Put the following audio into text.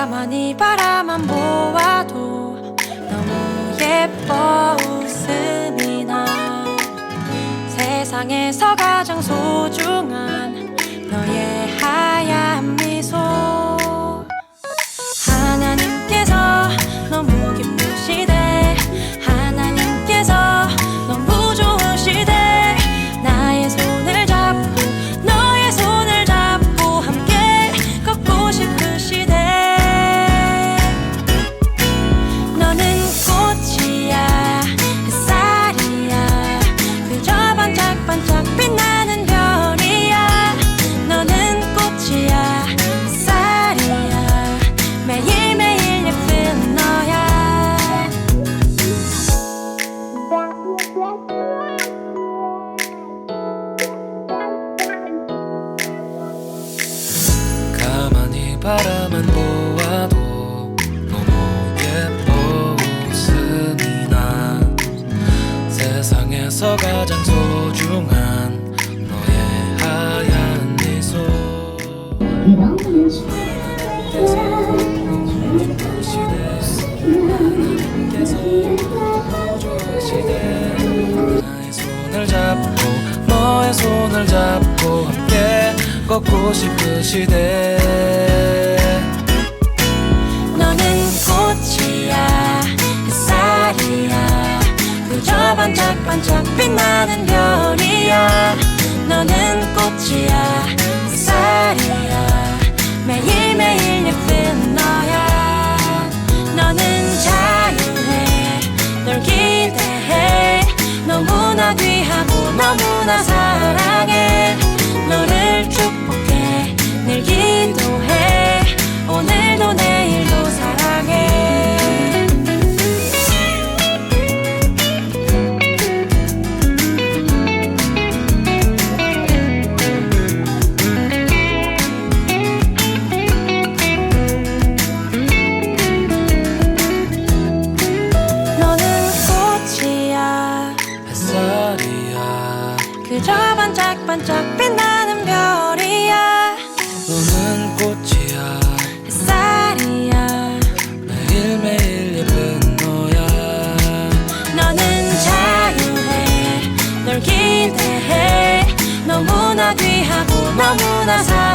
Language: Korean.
가만히 바라만 보아도 너무 예뻐 웃음이 나. 세상에서 가 바라만 보아도 너무 예뻐 웃음이 나 세상에서 가장 소중한 너의 하얀 미소. 나의 손을 잡고 너의 손을 잡고 함께 걷고 싶으시대 반짝반짝 빛나는 별이야. 너는 꽃이야. 햇살이야. 매일매일 예쁜 너야. 너는 자유해. 널 기대해. 너무나 귀하고 너무나 사랑 반짝 빛나는 별이야. 우는 꽃이야. 햇살이야. 매일매일 예쁜 너야. 너는 자유해. 널 기대해. 너무나 귀하고 너무나 사랑